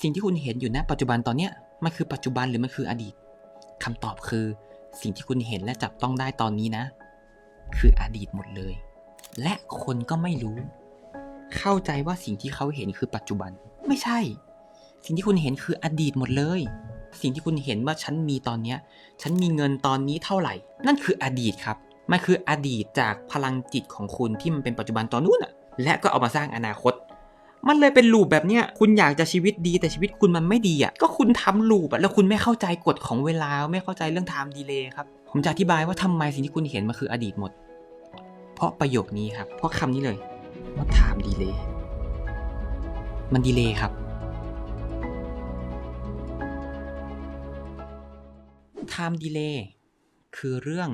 สิ่งที่คุณเห็นอยู่ณปัจจุบันตอนเนี้ยมันคือปัจจุบันหรือมันคืออดีตคำตอบคือ สิ่งที่คุณเห็นและจับต้องได้ตอนนี้นะ คืออดีตหมดเลย และคนก็ไม่รู้ เข้าใจว่าสิ่งที่เขาเห็นคือปัจจุบัน ไม่ใช่ สิ่งที่คุณเห็นคืออดีตหมดเลย สิ่งที่คุณเห็นว่าฉันมีตอนเนี้ยฉันมีเงินตอนนี้เท่าไหร่ นั่นคืออดีตครับมันคืออดีตจากพลังจิตของคุณที่มันเป็นปัจจุบันตอนนู้นอะและก็เอามาสร้างอนาคต มันเลยเป็นลูปแบบเนี้ยคุณอยากจะชีวิตดีแต่ชีวิตคุณมันไม่ดีอะก็คุณทำลูปอะแล้วคุณไม่เข้าใจกฎของเวลาไม่เข้าใจเรื่อง time delay ครับผมจะอธิบายว่าทำไมสิ่งที่คุณเห็นมันคืออดีตหมด เพราะประโยคนี้ครับ เพราะคำนี้เลยว่า time delay มันดีเลย์ครับ time delay คือเรื่อง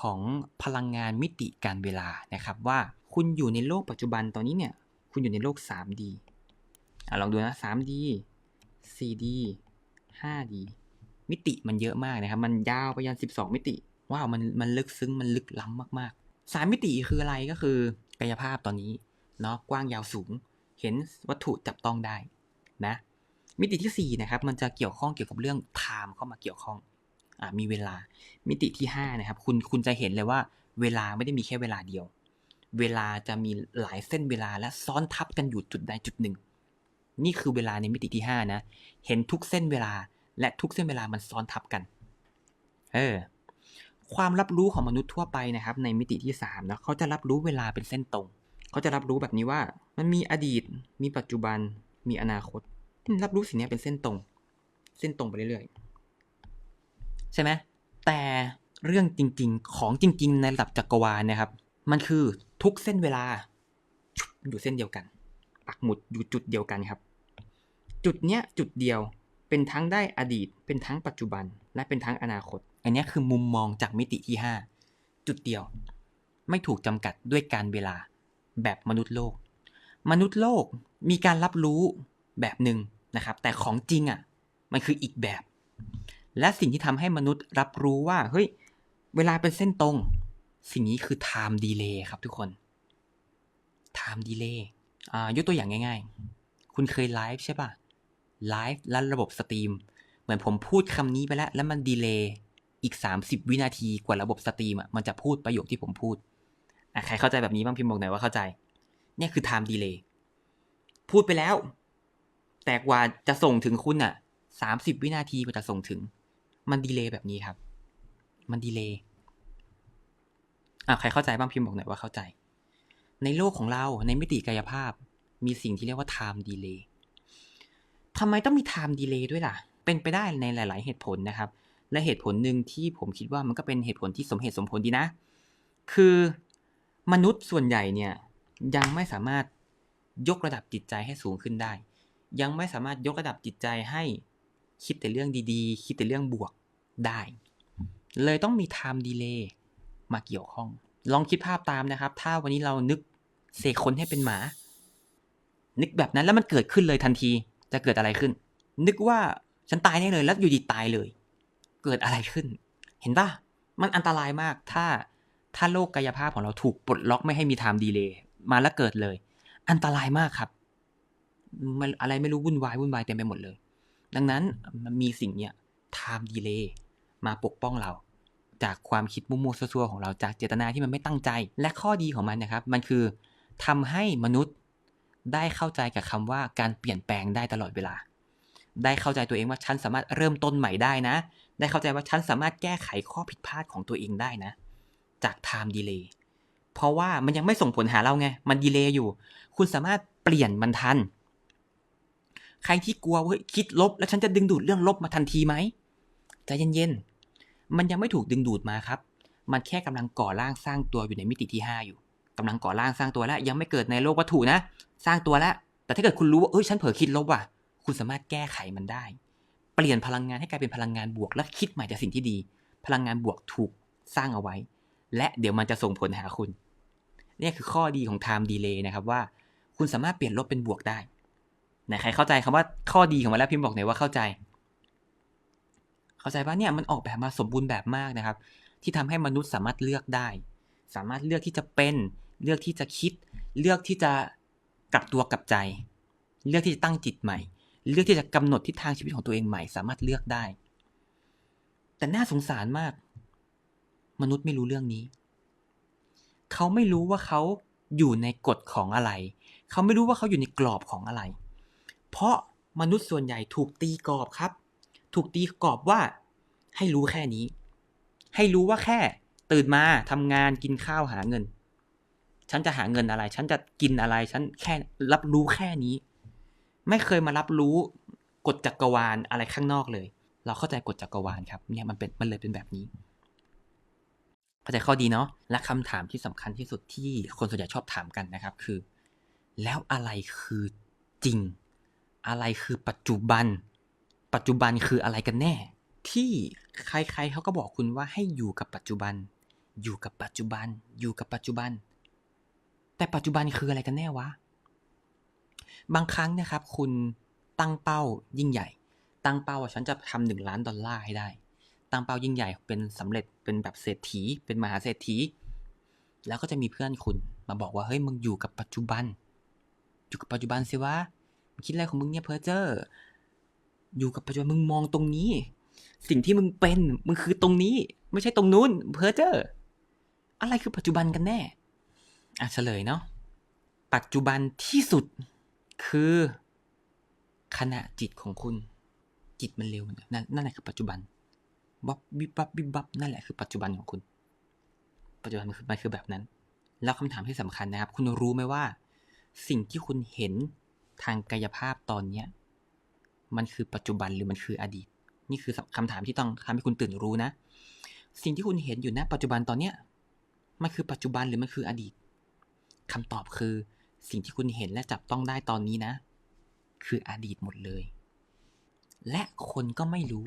ของพลังงานมิติการเวลานะครับว่าคุณอยู่ในโลกปัจจุบันตอนนี้เนี่ย คุณอยู่ในโลก 3D อะลองดูนะ 3D 4D 5D มิติมันเยอะมากนะครับ มันยาวไปยัน 12 มิติ ว้าว มันมันลึกซึ้ง มันลึกล้ำมากๆ 3 มิติคืออะไรก็คือกายภาพตอนนี้เนาะกว้างยาวสูง เห็นวัตถุจับต้องได้นะ มิติที่ 4 นะครับ มันจะเกี่ยวข้องเกี่ยวกับเรื่อง time เข้ามาเกี่ยวข้องอ่ามีเวลา มิติที่5นะครับ คุณคุณจะเห็นเลยว่าเวลาไม่ได้มีแค่เวลาเดียว เวลาจะมีหลายเส้นเวลาและซ้อนทับกันอยู่จุดใดจุดหนึ่ง นี่คือเวลาในมิติที่ 5 นะ เห็นทุกเส้นเวลาและทุกเส้นเวลามันซ้อนทับกัน เออ ความรับรู้ของมนุษย์ทั่วไปนะครับ ในมิติที่3นะเขาจะรับรู้เวลาเป็นเส้นตรง เขาจะรับรู้แบบนี้ว่า มันมีอดีต มีปัจจุบัน มีอนาคต รับรู้สิ่งนี้เป็นเส้นตรง เส้นตรงไปเรื่อยๆ ใช่ไหมแต่เรื่องจริง ๆ ของจริง ๆ ในระดับจักรวาลนะครับ มันคือทุกเส้นเวลา อยู่เส้นเดียวกัน ปักหมุดอยู่จุดเดียวกันครับ จุดเนี้ยจุดเดียวเป็นทั้งได้อดีต เป็นทั้งปัจจุบัน และเป็นทั้งอนาคต อันนี้คือมุมมองจากมิติที่ 5 จุดเดียว ไม่ถูกจำกัดด้วยการเวลา แบบมนุษย์โลก มนุษย์โลกมีการรับรู้แบบหนึ่งนะครับ แต่ของจริงอะ่ะ มันคืออีกแบบ และสิ่งที่ทำให้มนุษย์รับรู้ว่า เฮ้ย เวลาเป็นเส้นตรง สิ่งนี้คือ time delay ครับทุกคน time delay อ่ายกตัวอย่างง่าย ๆ คุณเคยไลฟ์ใช่ปะไลฟ์แล้วระบบสตรีม เหมือนผมพูดคำนี้ไปแล้ว แล้วมันดีเลย์อีก 30 วินาทีกว่าระบบสตรีมอะมันจะพูดประโยคที่ผมพูดอะใครเข้าใจแบบนี้บ้างพิมพ์บอกหน่อยว่าเข้าใจ เนี่ยคือ time delay พูดไปแล้ว แต่กว่าจะส่งถึงคุณอะ 30 วินาทีกว่าจะส่งถึง มันดีเลย์แบบนี้ครับ มันดีเลย์ อะใครเข้าใจบ้างพิมพ์บอกหน่อยว่าเข้าใจ ในโลกของเราในมิติกายภาพ มีสิ่งที่เรียกว่า time delay ทำไมต้องมี time delay ด้วยล่ะ เป็นไปได้ในหลาย ๆ เหตุผลนะครับ และเหตุผลหนึ่งที่ผมคิดว่ามันก็เป็นเหตุผลที่สมเหตุสมผลดีนะ คือมนุษย์ส่วนใหญ่เนี่ยยังไม่สามารถยกระดับจิตใจให้สูงขึ้นได้ ยังไม่สามารถยกระดับจิตใจให้คิดแต่เรื่องดีๆ คิดแต่เรื่องบวกได้ เลยต้องมี time delay มาเกี่ยวข้อง ลองคิดภาพตามนะครับ ถ้าวันนี้เรานึกเสกคนให้เป็นหมา นึกแบบนั้นแล้วมันเกิดขึ้นเลยทันที จะเกิดอะไรขึ้น นึกว่าฉันตายแน่เลยแล้วอยู่ดีตายเลย เกิดอะไรขึ้น เห็นปะมันอันตรายมาก ถ้าถ้าโลกกายภาพของเราถูกปลดล็อกไม่ให้มี time delay มาแล้วเกิดเลย อันตรายมากครับมันอะไรไม่รู้วุ่นวายวุ่นวายเต็มไปหมดเลย ดังนั้นมันมีสิ่งเนี้ย time delay มาปกป้องเรา จากความคิดมุมมัวซัวๆของเราจากเจตนาที่มันไม่ตั้งใจ และข้อดีของมันนะครับ มันคือทำให้มนุษย์ได้เข้าใจกับคำว่าการเปลี่ยนแปลงได้ตลอดเวลา ได้เข้าใจตัวเองว่าฉันสามารถเริ่มต้นใหม่ได้นะ ได้เข้าใจว่าฉันสามารถแก้ไขข้อผิดพลาดของตัวเองได้นะ จาก time delay เพราะว่ามันยังไม่ส่งผลหาเราไง มันดีเลย์อยู่ คุณสามารถเปลี่ยนมันทัน ใครที่กลัวว่าคิดลบ แล้วฉันจะดึงดูดเรื่องลบมาทันทีไหมใจเย็นๆ มันยังไม่ถูกดึงดูดมาครับ มันแค่กำลังก่อร่างสร้างตัวอยู่ในมิติที่ 5 อยู่กำลังก่อร่างสร้างตัวแล้ว ยังไม่เกิดในโลกวัตถุนะ สร้างตัวแล้ว แต่ถ้าเกิดคุณรู้ว่าเอ้ยฉันเผลอคิดลบว่ะ คุณสามารถแก้ไขมันได้ เปลี่ยนพลังงานให้กลายเป็นพลังงานบวก และคิดใหม่จากสิ่งที่ดี พลังงานบวกถูกสร้างเอาไว้ และเดี๋ยวมันจะส่งผลหาคุณ นี่คือข้อดีของ time delay นะครับว่า คุณสามารถเปลี่ยนลบเป็นบวกได้ไหนใครเข้าใจคำว่าข้อดีของมันแล้วพิมพ์บอกหน่อยว่าเข้าใจ เข้าใจว่าเนี่ยมันออกแบบมาสมบูรณ์แบบมากนะครับ ที่ทำให้มนุษย์สามารถเลือกได้ สามารถเลือกที่จะเป็น เลือกที่จะคิด เลือกที่จะกลับตัวกลับใจ เลือกที่จะตั้งจิตใหม่ เลือกที่จะกำหนดทิศทางชีวิตของตัวเองใหม่ สามารถเลือกได้ แต่น่าสงสารมาก มนุษย์ไม่รู้เรื่องนี้ เขาไม่รู้ว่าเขาอยู่ในกฎของอะไร เขาไม่รู้ว่าเขาอยู่ในกรอบของอะไร เพราะมนุษย์ส่วนใหญ่ถูกตีกรอบครับ ถูกตีกรอบว่า ให้รู้แค่นี้ ให้รู้ว่าแค่ ตื่นมาทำงานกินข้าวหาเงิน ฉันจะหาเงินอะไร ฉันจะกินอะไร ฉันแค่รับรู้แค่นี้ ไม่เคยมารับรู้กฎจักรวาลอะไรข้างนอกเลย เราเข้าใจกฎจักรวาลครับเนี่ยมันเป็นมันเลยเป็นแบบนี้เข้าใจข้อดีเนาะและคำถามที่สำคัญที่สุดที่คนส่วนใหญ่ชอบถามกันนะครับ คือ แล้วอะไรคือจริง อะไรคือปัจจุบัน ปัจจุบันคืออะไรกันแน่ ที่ใครๆเขาก็บอกคุณว่าให้อยู่กับปัจจุบัน อยู่กับปัจจุบัน อยู่กับปัจจุบัน แต่ปัจจุบันคืออะไรกันแน่วะ บางครั้งนะครับ คุณตั้งเป้ายิ่งใหญ่ ตั้งเป้าว่าฉันจะทำหนึ่งล้านดอลลาร์ให้ได้ ตั้งเป้ายิ่งใหญ่เป็นสำเร็จเป็นแบบเศรษฐี เป็นมหาเศรษฐี แล้วก็จะมีเพื่อนคุณมาบอกว่าเฮ้ยมึงอยู่กับปัจจุบัน อยู่กับปัจจุบันสิวะคิดอะไรของมึงเนี่ยเพอเจอร์ อยู่กับปัจจุบันมึงมองตรงนี้ สิ่งที่มึงเป็นมึงคือตรงนี้ ไม่ใช่ตรงนู้นเพอเจอร์อะไรคือปัจจุบันกันแน่อะเฉลยเนาะปัจจุบันที่สุดคือ ขณะจิตของคุณ จิตมันเร็วนั่นนั่นแหละคือปัจจุบันบับบิบบับบิบบับนั่นแหละคือปัจจุบันของคุณ ปัจจุบันมันคือมันคือแบบนั้น แล้วคำถามที่สำคัญนะครับ คุณรู้ไหมว่า สิ่งที่คุณเห็นทางกายภาพตอนเนี้ย มันคือปัจจุบันหรือมันคืออดีต นี่คือคำถามที่ต้องทำให้คุณตื่นรู้นะ สิ่งที่คุณเห็นอยู่ณปัจจุบันตอนเนี้ยมันคือปัจจุบันหรือมันคืออดีตคำตอบคือ สิ่งที่คุณเห็นและจับต้องได้ตอนนี้นะ คืออดีตหมดเลย และคนก็ไม่รู้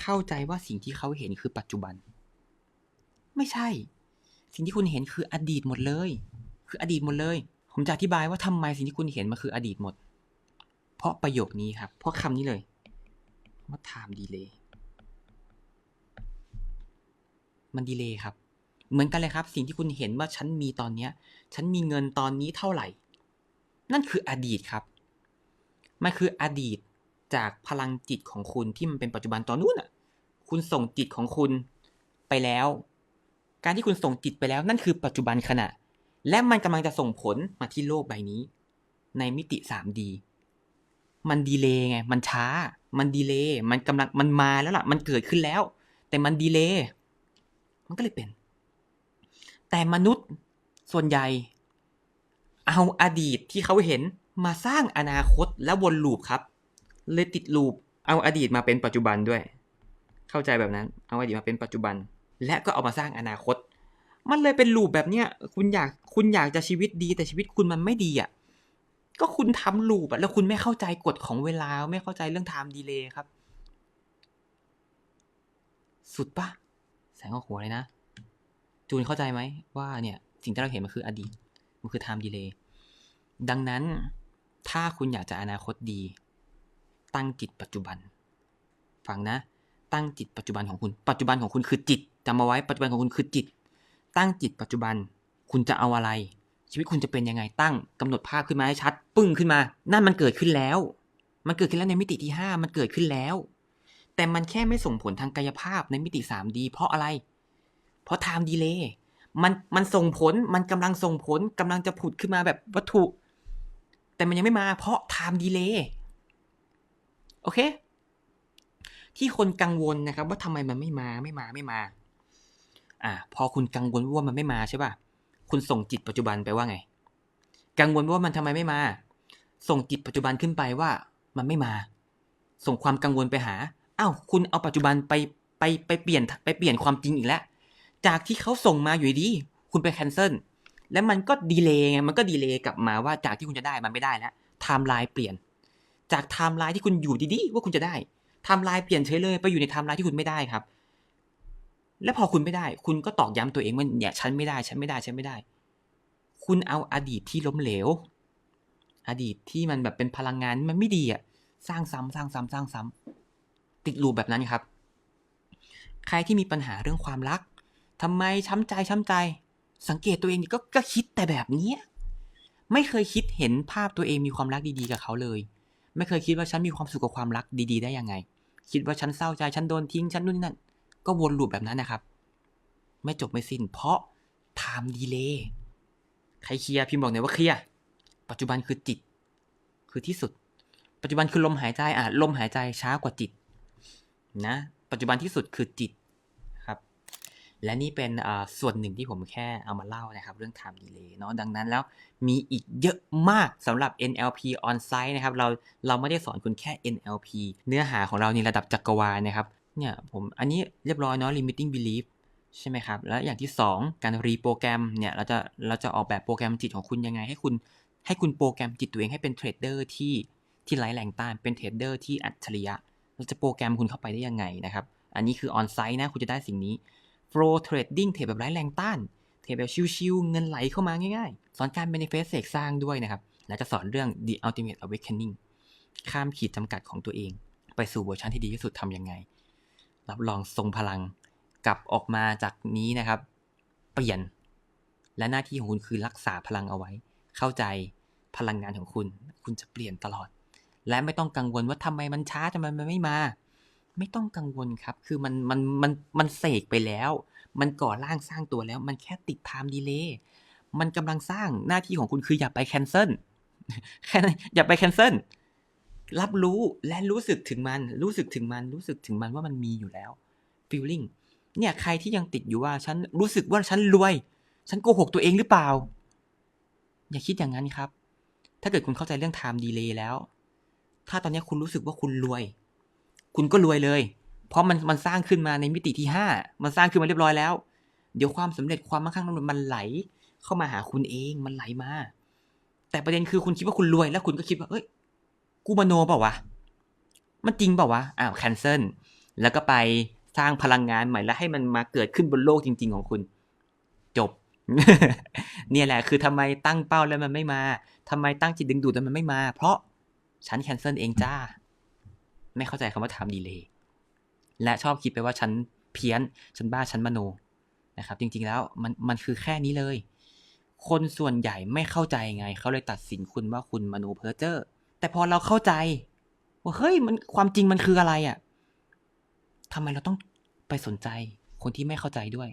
เข้าใจว่าสิ่งที่เขาเห็นคือปัจจุบัน ไม่ใช่ สิ่งที่คุณเห็นคืออดีตหมดเลย คืออดีตหมดเลย ผมจะอธิบายว่าทำไมสิ่งที่คุณเห็นมันคืออดีตหมด ราะประโยคนี้ครับ เพราะคำนี้เลยว่า time delay มันดีเลย์ครับ เหมือนกันเลยครับ สิ่งที่คุณเห็นว่าฉันมีตอนเนี้ย ฉันมีเงินตอนนี้เท่าไหร่ นั่นคืออดีตครับ มันคืออดีตจากพลังจิตของคุณที่มันเป็นปัจจุบันตอนนู้นอะ คุณส่งจิตของคุณไปแล้ว การที่คุณส่งจิตไปแล้ว นั่นคือปัจจุบันขณะ และมันกำลังจะส่งผลมาที่โลกใบนี้ ในมิติ 3D มันดีเลย์ไง มันช้า มันดีเลย์มันกำลังมันมาแล้วล่ะ มันเกิดขึ้นแล้ว แต่มันดีเลย์มันก็เลยเป็น แต่มนุษย์ส่วนใหญ่ เอาอดีตที่เขาเห็นมาสร้างอนาคตแล้ววนลูปครับ เลยติดลูป เอาอดีตมาเป็นปัจจุบันด้วย เข้าใจแบบนั้น เอาอดีตมาเป็นปัจจุบัน และก็เอามาสร้างอนาคต มันเลยเป็นลูปแบบเนี้ย คุณอยากคุณอยากจะชีวิตดีแต่ชีวิตคุณมันไม่ดีอะ ก็คุณทำลูปอะแล้วคุณไม่เข้าใจกฎของเวลา ไม่เข้าใจเรื่อง time delay ครับ สุดปะแสงออกหัวเลยนะ จูนเข้าใจไหมว่าเนี่ยสิ่งที่เราเห็นมันคืออดีต มันคือ time delay ดังนั้นถ้าคุณอยากจะอนาคตดี ตั้งจิตปัจจุบัน ฟังนะ ตั้งจิตปัจจุบันของคุณ ปัจจุบันของคุณคือจิตจำมาไว้ปัจจุบันของคุณคือจิต ตั้งจิตปัจจุบัน คุณจะเอาอะไร ชีวิตคุณจะเป็นยังไงตั้งกำหนดภาพขึ้นมาให้ชัด ปึ้งขึ้นมา นั่นมันเกิดขึ้นแล้ว มันเกิดขึ้นแล้วในมิติที่ห้ามันเกิดขึ้นแล้ว แต่มันแค่ไม่ส่งผลทางกายภาพในมิติ 3D เพราะอะไร เพราะ time delay มันมันส่งผลมันกำลังส่งผลกำลังจะผุดขึ้นมาแบบวัตถุ แต่มันยังไม่มา เพราะ time delay โอเค ที่คนกังวลนะครับ ว่าทำไมมันไม่มาไม่มาไม่มา อ่า พอคุณกังวลว่ามันไม่มาใช่ป่ะ คุณส่งจิตปัจจุบันไปว่าไง กังวลว่ามันทำไมไม่มา ส่งจิตปัจจุบันขึ้นไปว่ามันไม่มา ส่งความกังวลไปหาอ้าวคุณเอาปัจจุบันไปไปไปเปลี่ยนไปเปลี่ยนความจริงอีกแล้ว จากที่เขาส่งมาอยู่ดี คุณไปแคนเซิลแล้วมันก็ดีเลย์ไงมันก็ดีเลย์กลับมาว่าจากที่คุณจะได้มันไม่ได้แล้วไทม์ไลน์เปลี่ยน จากไทม์ไลน์ที่คุณอยู่ดีๆว่าคุณจะได้ไทม์ไลน์เปลี่ยนเฉยเลยไปอยู่ในไทม์ไลน์ที่คุณไม่ได้ครับ แล้วพอคุณไม่ได้ คุณก็ตอกย้ำตัวเองว่าเนี่ยฉันไม่ได้ ฉันไม่ได้ ฉันไม่ได้ คุณเอาอดีตที่ล้มเหลว อดีตที่มันแบบเป็นพลังงานมันไม่ดีอะสร้างซ้ำสร้างซ้ำสร้างซ้ำติดลูปแบบนั้นครับ ใครที่มีปัญหาเรื่องความรักทำไมช้ำใจช้ำใจ สังเกตตัวเองก็ก็คิดแต่แบบเนี้ยไม่เคยคิดเห็นภาพตัวเองมีความรักดีๆกับเขาเลย ไม่เคยคิดว่าฉันมีความสุขกับความรักดี ๆ ได้ยังไง คิดว่าฉันเศร้าใจฉันโดนทิ้งฉันนู่นนี่นั่น ก็วนลูปแบบนั้นนะครับ ไม่จบไม่สิ้น เพราะ time delay ใครเคลียร์พิมพ์บอกหน่อยว่าเคลียร์ปัจจุบันคือจิต คือที่สุด ปัจจุบันคือลมหายใจอะลมหายใจช้ากว่าจิตนะปัจจุบันที่สุดคือจิตครับ และนี่เป็นส่วนหนึ่งที่ผมแค่เอามาเล่านะครับ เรื่อง time delay เนาะดังนั้นแล้วมีอีกเยอะมากสำหรับ NLP on site นะครับเราเราไม่ได้สอนคุณแค่ NLP เนื้อหาของเราในระดับจักรวาลนะครับ เนี่ยผมอันนี้เรียบร้อยเนาะ limiting belief ใช่ไหมครับ แล้วอย่างที่ 2 การรีโปรแกรมเนี่ยเราจะเราจะออกแบบโปรแกรมจิตของคุณยังไง ให้คุณให้คุณโปรแกรมจิตตัวเองให้เป็นเทรดเดอร์ที่ที่ไร้แรงต้านเป็นเทรดเดอร์ที่อัจฉริยะเราจะโปรแกรมคุณเข้าไปได้ยังไงนะครับ อันนี้คือ on site นะคุณจะได้สิ่งนี้ flow trading เทรดแบบไร้แรงต้านเทรดแบบชิวๆเงินไหลเข้ามาง่ายๆ สอนการ manifest เสกสร้างด้วยนะครับ และจะสอนเรื่อง the ultimate awakening ข้ามขีดจำกัดของตัวเอง ไปสู่เวอร์ชันที่ดีที่สุดทำยังไง รับรองทรงพลัง กลับออกมาจากนี้นะครับ เปลี่ยน และหน้าที่ของคุณคือรักษาพลังเอาไว้ เข้าใจพลังงานของคุณ คุณจะเปลี่ยนตลอด และไม่ต้องกังวลว่าทำไมมันช้าทำไมมันไม่มา ไม่ต้องกังวลครับ คือมันมันมันมันเสกไปแล้ว มันก่อร่างสร้างตัวแล้ว มันแค่ติด time delay มันกำลังสร้างหน้าที่ของคุณคืออย่าไป cancel แค่นั้นอย่าไป cancel รับรู้และรู้สึกถึงมัน รู้สึกถึงมัน รู้สึกถึงมันว่ามันมีอยู่แล้ว feeling เนี่ยใครที่ยังติดอยู่ว่าฉันรู้สึกว่าฉันรวย ฉันโกหกตัวเองหรือเปล่า อย่าคิดอย่างนั้นครับ ถ้าเกิดคุณเข้าใจเรื่อง time delay แล้ว ถ้าตอนนี้คุณรู้สึกว่าคุณรวย คุณก็รวยเลย เพราะมันมันสร้างขึ้นมาในมิติที่ห้ามันสร้างขึ้นมาเรียบร้อยแล้ว เดี๋ยวความสำเร็จความมั่งคั่งมันไหล เข้ามาหาคุณเองมันไหลมา แต่ประเด็นคือคุณคิดว่าคุณรวยแล้วคุณก็คิดว่าเอ้ย กูมโนเปล่าวะ มันจริงเปล่าวะ อ้าวแคนเซิลแล้วก็ไปสร้างพลังงานใหม่แล้วให้มันมาเกิดขึ้นบนโลกจริง ๆ ของคุณ จบ เนี่ยแหละ คือทำไมตั้งเป้าแล้วมันไม่มาทำไมตั้งจิตดึงดูดแล้วมันไม่มา เพราะฉันแคนเซิลเองจ้า ไม่เข้าใจคำว่า time delay และชอบคิดไปว่าฉันเพี้ยน ฉันบ้า ฉันมโน นะครับ จริง ๆ แล้วมันมันคือแค่นี้เลย คนส่วนใหญ่ไม่เข้าใจไง เขาเลยตัดสินคุณว่าคุณมโนเพ้อเจ้อ แต่พอเราเข้าใจ ว่าเฮ้ยมันความจริงมันคืออะไรอะ่ะทำไมเราต้องไปสนใจคนที่ไม่เข้าใจด้วย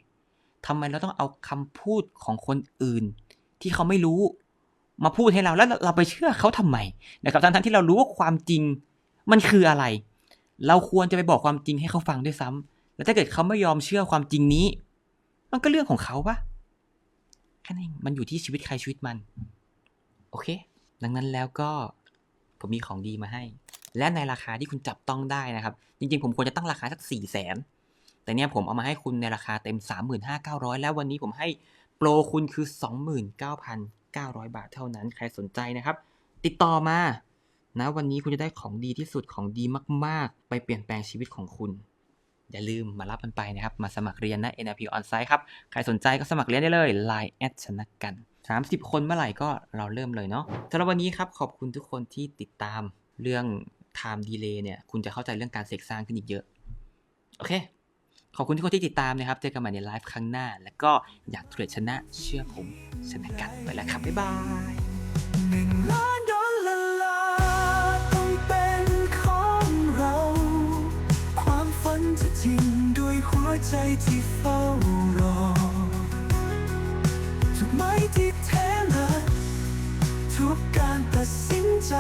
ทำไมเราต้องเอาคำพูดของคนอื่น ที่เขาไม่รู้มาพูดให้เราแล้วเราไปเชื่อเขาทำไมนะครับทั้งๆที่เรารู้ว่าความจริงมันคืออะไร เราควรจะไปบอกความจริงให้เขาฟังด้วยซ้ำแล้วถ้าเกิดเขาไม่ยอมเชื่อความจริงนี้ มันก็เรื่องของเขาปะแค่นั้นเองมันอยู่ที่ชีวิตใครชีวิตมัน โอเค ดังนั้นแล้วก็ ผมมีของดีมาให้ และในราคาที่คุณจับต้องได้นะครับ จริงๆ ผมควรจะตั้งราคาสักสี่แสนแต่เนี่ยผมเอามาให้คุณในราคาเต็ม 35,900 แล้ววันนี้ผมให้โปรคุณคือ 29,900 บาทเท่านั้น ใครสนใจนะครับ ติดต่อมานะวันนี้คุณจะได้ของดีที่สุดของดีมาก ๆ ไปเปลี่ยนแปลงชีวิตของคุณ อย่าลืมมารับมันไปนะครับ มาสมัครเรียนนะ NLP On-site ครับ ใครสนใจก็สมัครเรียนได้เลย Line แอดชนะกัน 30 คนเมื่อไหร่ก็เราเริ่มเลยเนาะสำหรับวันนี้ครับขอบคุณทุกคนที่ติดตามเรื่อง time delay เนี่ย คุณจะเข้าใจเรื่องการเสกสร้างขึ้นอีกเยอะ โอเค ขอบคุณทุกคนที่ติดตามนะครับ เจอกันใหม่ในไลฟ์ครั้งหน้า แล้วก็อยากเทรดชนะเชื่อผมชนะกันไปแล้วครับ บ๊ายบาย ใจที่เฝ้ารอทุกไม้ที่เทละทุกการตัดสินใจ